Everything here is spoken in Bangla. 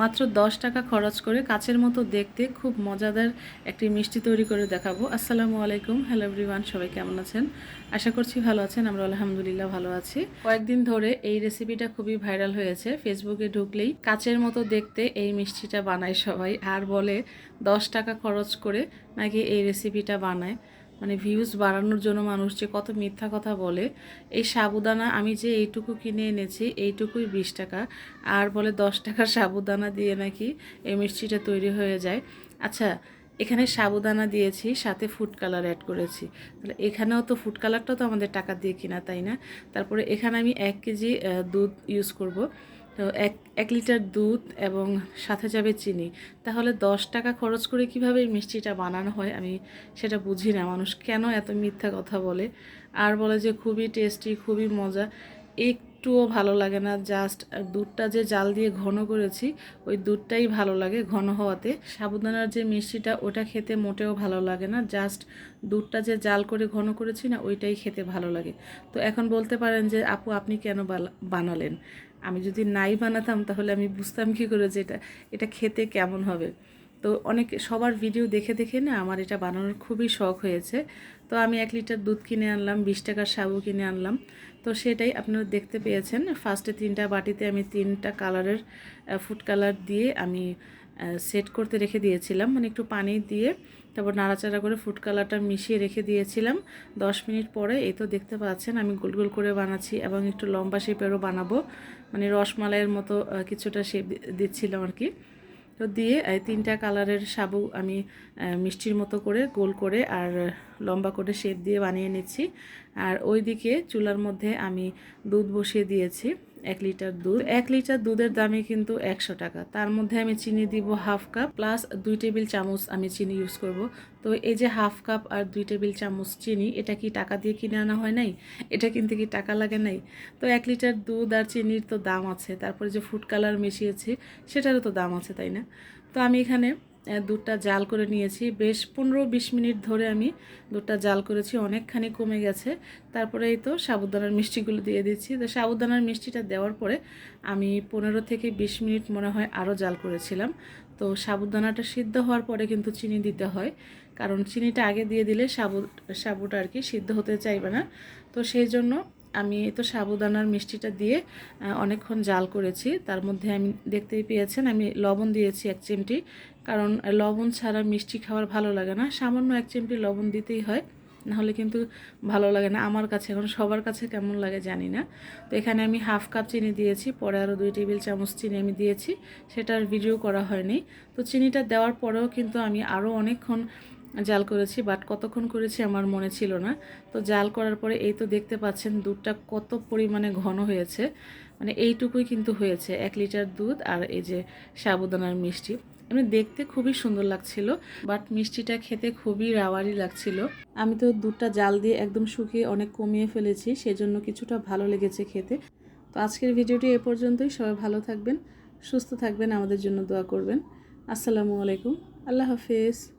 মাত্র দশ টাকা খরচ করে কাচের মতো দেখতে খুব মজাদার একটি মিষ্টি তৈরি করে দেখাবো। আসসালামু আলাইকুম। হ্যালো এভরিওয়ান সবাই কেমন আছেন? আশা করছি ভালো আছেন, আমরা আলহামদুলিল্লাহ ভালো আছি। কয়েকদিন ধরে এই রেসিপিটা খুবই ভাইরাল হয়েছে। ফেসবুকে ঢুকলেই কাচের মতো দেখতে এই মিষ্টিটা বানায় সবাই। আর বলে দশ টাকা খরচ করে নাকি এই রেসিপিটা বানায়। মানে ভিউজ বাড়ানোর জন্য মানুষ যে কত মিথ্যা কথা বলে, এই সাবুদানা আমি যে এইটুকু কিনে এনেছি, এইটুকুই বিশ টাকা। আর বলে দশ টাকার সাবুদানা দিয়ে নাকি এই মিষ্টিটা তৈরি হয়ে যায়। আচ্ছা এখানে সাবুদানা দিয়েছি, সাথে ফুড কালার অ্যাড করেছি। তাহলে এখানেও তো ফুড কালারটা তো আমাদের টাকা দিয়ে কিনা, তাই না? তারপরে এখানে আমি এক কেজি দুধ ইউজ করব। তো এক এক লিটার দুধ এবং সাথে যাবে চিনি। তাহলে দশ টাকা খরচ করে কীভাবে এই মিষ্টিটা বানানো হয় আমি সেটা বুঝি না। মানুষ কেন এত মিথ্যা কথা বলে? আর বলে যে খুবই টেস্টি, খুবই মজা, একটুও ভালো লাগে না। জাস্ট দুধটা যে জাল দিয়ে ঘন করেছি, ওই দুধটাই ভালো লাগে ঘন হওয়াতে। সাবুদানার যে মিষ্টিটা, ওটা খেতে মোটেও ভালো লাগে না। জাস্ট দুধটা যে জাল করে ঘন করেছি না, ওইটাই খেতে ভালো লাগে। তো এখন বলতে পারেন যে, আপু, আপনি কেন বানালেন? আমি যদি নাই বানাতাম তাহলে আমি বুঝতাম কী করে যে এটা এটা খেতে কেমন হবে। তো অনেক, সবার ভিডিও দেখে দেখে না আমার এটা বানানোর খুবই শখ হয়েছে। তো আমি এক লিটার দুধ কিনে আনলাম, বিশ টাকার সাবু কিনে আনলাম। তো সেটাই আপনারা দেখতে পেয়েছেন। ফার্স্টে তিনটা বাটিতে আমি তিনটা কালারের ফুড কালার দিয়ে আমি সেট করতে রেখে দিয়েছিলাম। মানে একটু পানি দিয়ে তারপর নাড়াচাড়া করে ফুড কালারটা মিশিয়ে রেখে দিয়েছিলাম। দশ মিনিট পরে এই তো দেখতে পাচ্ছেন, আমি গোল গোল করে বানাচ্ছি এবং একটু লম্বা শেপেরও বানাবো। মানে রসমালাইয়ের মতো কিছুটা শেপ দিচ্ছিলাম আর কি। তো দিয়ে এই তিনটা কালারের সাবু আমি মিষ্টির মতো করে গোল করে আর লম্বা করে শেপ দিয়ে বানিয়ে নিচ্ছি। আর ওইদিকে চুলার মধ্যে আমি দুধ বসিয়ে দিয়েছি। এক লিটার দুধ। এক লিটার দুধের দামে কিন্তু একশো টাকা। তার মধ্যে আমি চিনি দিব হাফ কাপ প্লাস দুই টেবিল চামচ আমি চিনি ইউজ করব। তো এই যে হাফ কাপ আর দুই টেবিল চামচ চিনি, এটা কি টাকা দিয়ে কিনে আনা হয় নাই? এটা কিনতে কি টাকা লাগে নাই? তো এক লিটার দুধ আর চিনির তো দাম আছে। তারপরে যে ফুড কালার মিশিয়েছি, সেটারও তো দাম আছে, তাই না? তো আমি এখানে দুধটা জাল করে নিয়েছি। বেশ পনেরো বিশ মিনিট ধরে আমি দুধটা জাল করেছি, অনেকখানি কমে গেছে। তারপরে এই তো সাবুদানার মিষ্টিগুলো দিয়ে দিচ্ছি। তো সাবুদানার মিষ্টিটা দেওয়ার পরে আমি পনেরো থেকে বিশ মিনিট মনে হয় আরও জাল করেছিলাম। তো সাবুদানাটা সিদ্ধ হওয়ার পরে কিন্তু চিনি দিতে হয়। কারণ চিনিটা আগে দিয়ে দিলে সাবু, সাবুটা আর কি সিদ্ধ হতে চাইবে না। তো সেই জন্য আমি তো সাবুদানার মিষ্টিটা দিয়ে অনেকক্ষণ জাল করেছি। তার মধ্যে আমি দেখতেই পেয়েছেন, আমি লবণ দিয়েছি এক চিমটি। কারণ লবণ ছাড়া মিষ্টি খাওয়ার ভালো লাগে না। সামান্য এক চিমটি লবণ দিতেই হয়, নাহলে কিন্তু ভালো লাগে না। আমার কাছে এখন, সবার কাছে কেমন লাগে জানি না। তো এখানে আমি হাফ কাপ চিনি দিয়েছি, পরে আরও দুই টেবিল চামচ চিনি আমি দিয়েছি। সেটার ভিডিও করা হয়নি। তো চিনিটা দেওয়ার পরেও কিন্তু আমি আরও অনেকক্ষণ জাল করেছি বাট কতক্ষণ করেছি আমার মনে ছিল না। তো জাল করার পরে এই তো দেখতে পাচ্ছেন দুধটা কত পরিমাণে ঘন হয়েছে। মানে এইটুকুই কিন্তু হয়েছে, এক লিটার দুধ আর এই যে সাবুদানার মিষ্টি। এমনি দেখতে খুবই সুন্দর লাগছিল বাট মিষ্টিটা খেতে খুবই রাওয়ারি লাগছিল। আমি তো দুধটা জাল দিয়ে একদম শুকিয়ে অনেক কমিয়ে ফেলেছি, সেজন্য কিছুটা ভালো লেগেছে খেতে। তো আজকের ভিডিওটি এ পর্যন্তই, সবাই ভালো থাকবেন, সুস্থ থাকবেন, আমাদের জন্য দোয়া করবেন। আসসালামু আলাইকুম, আল্লাহ হাফেজ।